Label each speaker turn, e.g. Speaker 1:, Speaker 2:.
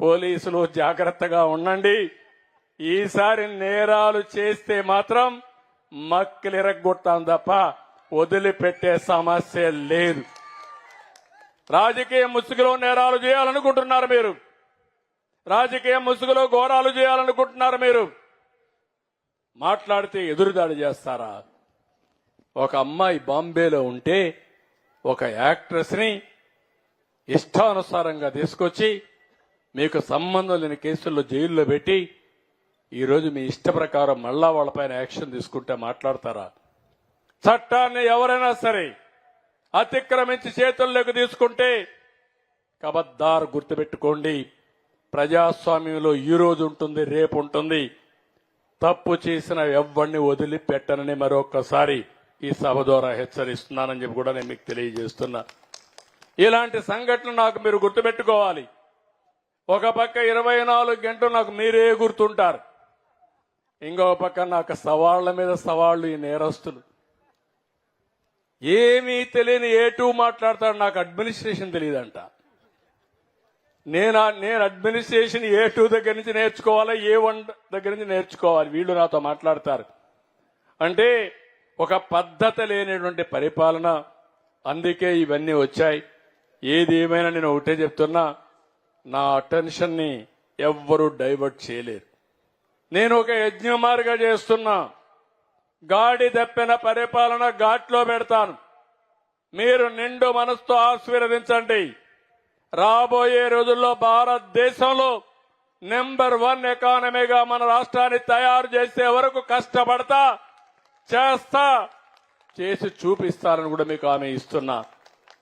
Speaker 1: పోలీసులు జాగ్రత్తగా ఉండండి. ఈసారి నేరాలు చేస్తే మాత్రం మక్కిలిరగొట్టాం తప్ప వదిలిపెట్టే సమస్య లేదు. రాజకీయ ముసుగులో నేరాలు చేయాలనుకుంటున్నారు మీరు. రాజకీయ ముసుగులో ఘోరాలు చేయాలనుకుంటున్నారు మీరు. మాట్లాడితే ఎదురుదాడి చేస్తారా? ఒక అమ్మాయి బాంబేలో ఉంటే ఒక యాక్ట్రెస్ని ఇష్టానుసారంగా తీసుకొచ్చి మీకు సంబంధం లేని కేసుల్లో జైల్లో పెట్టి ఈరోజు మీ ఇష్ట ప్రకారం మళ్ళా వాళ్ళపైన యాక్షన్ తీసుకుంటే మాట్లాడతారా? చట్టాన్ని ఎవరైనా సరే అతిక్రమించి చేతుల్లోకి తీసుకుంటే కబద్దార్ గుర్తుపెట్టుకోండి. ప్రజాస్వామ్యంలో ఈ రోజు ఉంటుంది రేపు ఉంటుంది. తప్పు చేసిన ఎవ్వడిని వదిలిపెట్టనని మరొకసారి ఈ సభ ద్వారా హెచ్చరిస్తున్నానని చెప్పి కూడా నేను మీకు తెలియజేస్తున్నా. ఇలాంటి సంఘటనలు నాకు మీరు గుర్తుపెట్టుకోవాలి. ఒక పక్క ఇరవై నాలుగు గంటలు నాకు మీరే గుర్తుంటారు. ఇంకో పక్క నాకు సవాళ్ళ మీద సవాళ్ళు ఈ నేరస్తులు. ఏమీ తెలియని ఏ టూ మాట్లాడతాడు నాకు అడ్మినిస్ట్రేషన్ తెలియదంట. నేను నేను అడ్మినిస్ట్రేషన్ ఏ టూ దగ్గర నుంచి నేర్చుకోవాలా ఏ వన్ దగ్గర నుంచి నేర్చుకోవాలి? వీళ్ళు నాతో మాట్లాడతారు. అంటే ఒక పద్ధతి లేనటువంటి పరిపాలన. అందుకే ఇవన్నీ వచ్చాయి. ఏది ఏమైనా నేను ఒకటే చెప్తున్నా. నా అటెన్షన్ని ఎవ్వరు ఎవ్వరూ డైవర్ట్ చేయలేరు. నేను ఒక యజ్ఞమార్గా చేస్తున్నా. గాడి తప్పిన పరిపాలన ఘాట్లో పెడతాను. మీరు నిండు మనసుతో ఆశీర్వదించండి. రాబోయే రోజుల్లో భారతదేశంలో నెంబర్ వన్ ఎకానమీగా మన రాష్ట్రాన్ని తయారు చేసే వరకు కష్టపడతా చేస్తా చేసి చూపిస్తారని కూడా మీకు ఆమె ఇస్తున్నా.